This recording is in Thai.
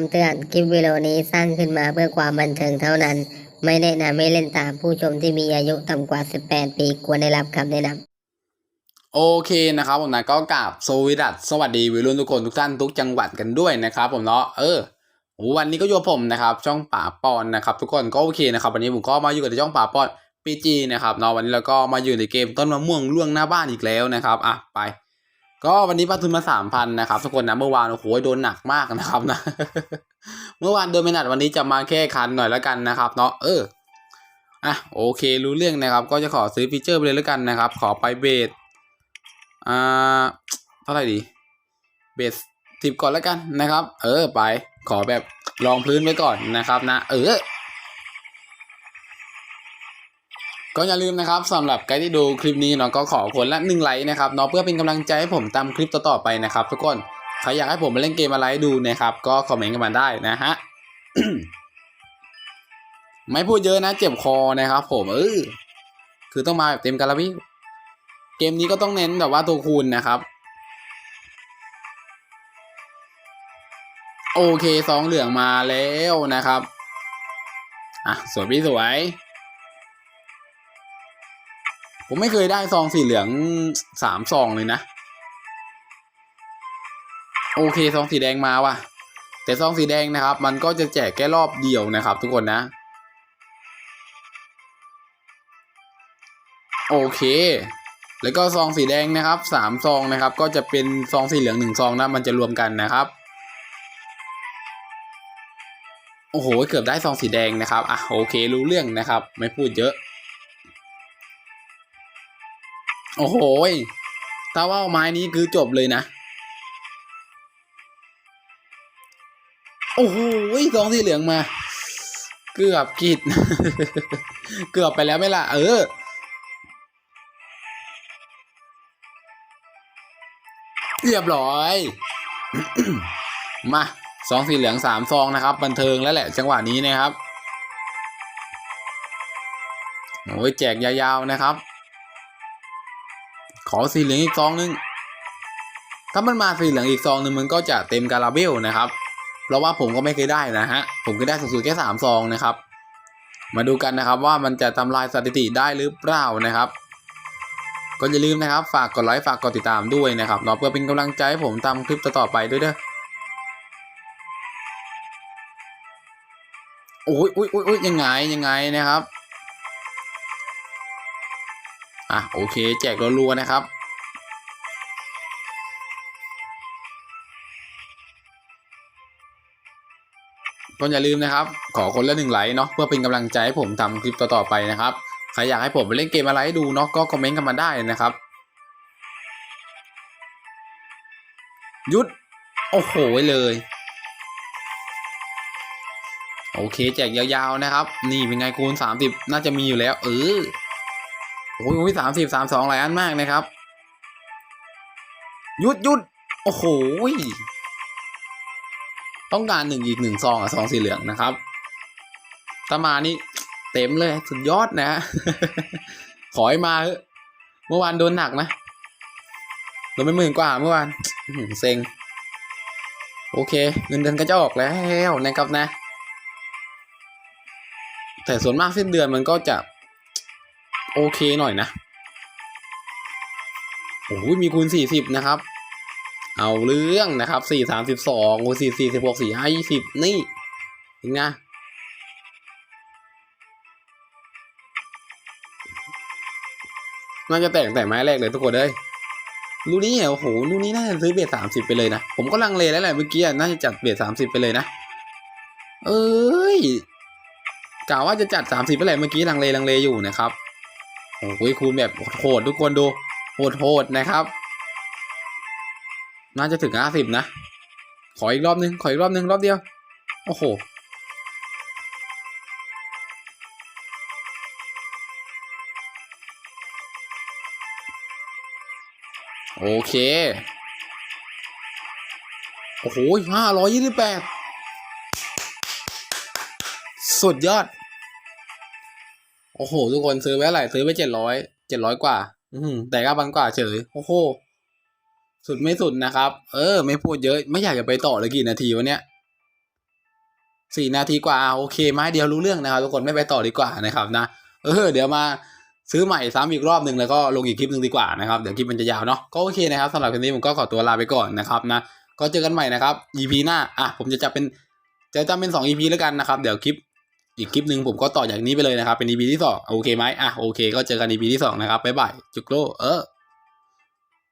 คำเตือน คลิปวิดีโอนี้สร้างขึ้นมาเพื่อความบันเทิงเท่านั้น ไม่แนะนำให้เล่นตามผู้ชมที่มีอายุต่ำกว่า 18 ปีควรได้รับคำแนะนำโอเคนะครับผมนะก็กราบสวสดัสสวัสดีวิรุ่นทุกคนทุกท่านทุกจังหวัดกันด้วยนะครับผมเนาะเออวันนี้ก็อยู่กับผมนะครับช่องป่าปอนนะครับทุกคนก็โอเคนะครับวันนี้ผมก็มาอยู่กับช่องป่าปอนปีจีนะครับเนาะวันนี้เราก็มาอยู่ในเกมต้นมะม่วงล่วงหน้าบ้านอีกแล้วนะครับอะไป ก็วันนี้ปาทุนมาสามพันนะครับทุกคนนะเมื่อวานโอ้โหโดนหนักมากนะครับนะ เมื่อวานโดนไม่หนักวันนี้จะมาแค่คันหน่อยแล้วกันนะครับเนาะเอออะโอเครู้เรื่องนะครับ ก็จะขอซื้อฟีเจอร์ไปเลยแล้วกันนะครับ ขอไปเบสอ่าเท่าไหร่ดีเบสสิบก่อนแล้วกันนะครับ เออไป ขอแบบลองพื้นไว้ก่อนนะครับนะ เออ ก็อย่าลืมนะครับสำหรับใครที่ดูคลิปนี้เนาะก็ขอคนละหนึ่งไลค์นะครับเนาะเพื่อเป็นกำลังใจให้ผมทำคลิปต่อๆไปนะครับ ทุกคนใครอยากให้ผมมาเล่นเกมอะไรดูนะครับ ก็คอมเมนต์กันมาได้นะฮะไม่พูดเยอะนะเจ็บคอนะครับ ผมเออคือต้องมาแบบเต็มกาลาบิเกมนี้ก็ต้องเน้นแบบว่าตัวคูณนะครับ โอเคซองเหลืองมาแล้วนะครับ อะ สวยพี่สวย ผมไม่เคยได้ซองสีเหลืองสามซองเลยนะ โอเคซองสีแดงมาว่ะ แต่ซองสีแดงนะครับ มันก็จะแจกแค่รอบเดียวนะครับ ทุกคนนะ โอเคแล้วก็ซองสีแดงนะครับสามซองนะครับ ก็จะเป็นซองสีเหลืองหนึ่งซองนะมันจะรวมกันนะครับ โอ้โห เกือบได้ซองสีแดงนะครับ อะโอเครู้เรื่องนะครับ ไม่พูดเยอะ โอ้โหถ้าว่าไม้นี้คือจบเลยนะ โอ้โหยซองสีเหลืองมา เกือบกิด เกือบไปแล้วไม่ล่ะ เออ เรียบร้อย มาซองสีเหลืองสามซองนะครับ บันเทิงแล้วแหละ จังหวะนี้นะครับโอ้ยแจกยาวๆนะครับ ขอสีเหลืองอีกซองหนึง ถ้ามันมาสีเหลืองอีกซองหนึ่งมันก็จะเต็มการาเบลนะครับ เพราะว่าผมก็ไม่เคยได้นะฮะ ผมก็ได้สูงสุดแค่สามซองนะครับ มาดูกันนะครับว่ามันจะทำลายสถิติได้หรือเปล่านะครับ ก็อย่าลืมนะครับ ฝากกดไลค์ฝากกดติดตามด้วยนะครับเนาะเพื่อเป็นกำลังใจให้ผมทำคลิปต่อๆไปด้วยเด้อโอ้ยอุ้ยอุ้ยอุ้ยยังไงยังไงนะครับ อะโอเคแจกรัวๆนะครับก็อย่าลืมนะครับ ขอคนละหนึ่งไลค์เนาะเพื่อเป็นกำลังใจให้ผมทำคลิปต่อๆไปนะครับใครอยากให้ผมไปเล่นเกมอะไรให้ดูเนาะก็คอมเมนต์กันมาได้นะครับหยุดโอ้โหเลย โอเคแจกยาวๆนะครับ นี่เป็นไงคูณสามสิบน่าจะมีอยู่แล้ว เออ อ้ยสามสิบสามสองหลายอันมากนะครับ หยุดหยุดโอ้โหต้องการหนึ่งอีกหนึ่งซองอะซองสีเหลืองนะครับถ้ามานี่เต็มเลยสุดยอดนะฮะขอให้มาเมื่อวานโดนหนักนะโดนไปหมื่นกว่าเมื่อวานเซ็งโอเค เงินเดือนก็จะออกแล้วนะครับนะ แต่ส่วนมากสิ้นเดือนมันก็จะ โอเคหน่อยนะโอ้ยมีคูณสี่สิบนะครับ เอาเรื่องนะครับสี่สามสิบสองโอ้สี่สี่สิบหกสี่ห้ายี่สิบนี่ยังไงน่าจะแตกแต่ไม้แรกเลยทุกคนเลยลูกนี้เหรอโอ้โหลูกนี้น่าจะซื้อเบสสามสิบไปเลยนะ ผมก็ลังเลแล้วแหละเมื่อกี้น่าจะจัดเบสสามสิบไปเลยนะ เอ้ยกล่าวว่าจะจัดสามสิบไปเลยเมื่อกี้ลังเลลังเลอยู่นะครับ โอ้ยคูณแบบโหดทุกคนดูโหดโหดนะครับ น่าจะถึงห้าสิบนะ ขออีกรอบนึง ขออีกรอบนึง รอบเดียว โอ้โหโอเค โอ้โหห้าร้อยยี่สิบแปดสุดยอด โอ้โห ทุกคนซื้อไว้เท่าไหร่ซื้อไปเจ็ดร้อยเจ็ดร้อยกว่า อืแต่ก็พันกว่าเฉยโอ้โหสุดไม่สุดนะครับ เออ ไม่พูดเยอะ ไม่อยากจะไปต่อเลยกี่นาทีวะเนี่ยสี่นาทีกว่าโอเคไม้เดียวรู้เรื่องนะครับทุกคนไม่ไปต่อดีกว่านะครับนะเออ เดี๋ยวมาซื้อใหม่ซ้ำอีกรอบหนึ่งแล้วก็ลงอีกคลิปหนึ่งดีกว่านะครับเดี๋ยวคลิปมันจะยาวเนาะก็โอเคนะครับสำหรับคลิปนี้ผมก็ขอตัวลาไปก่อนนะครับนะก็เจอกันใหม่นะครับ EP หน้าอะผมจะจับเป็นจะจำเป็นสอง EP แล้วกันนะครับ เดี๋ยวคลิป อีกคลิปหนึ่งผมก็ต่อจากนี้ไปเลยนะครับ เป็น EP ที่สองโอเคไหมอะโอเค ก็เจอกัน EP ที่สองนะครับบ๊ายบายจุกโลเออ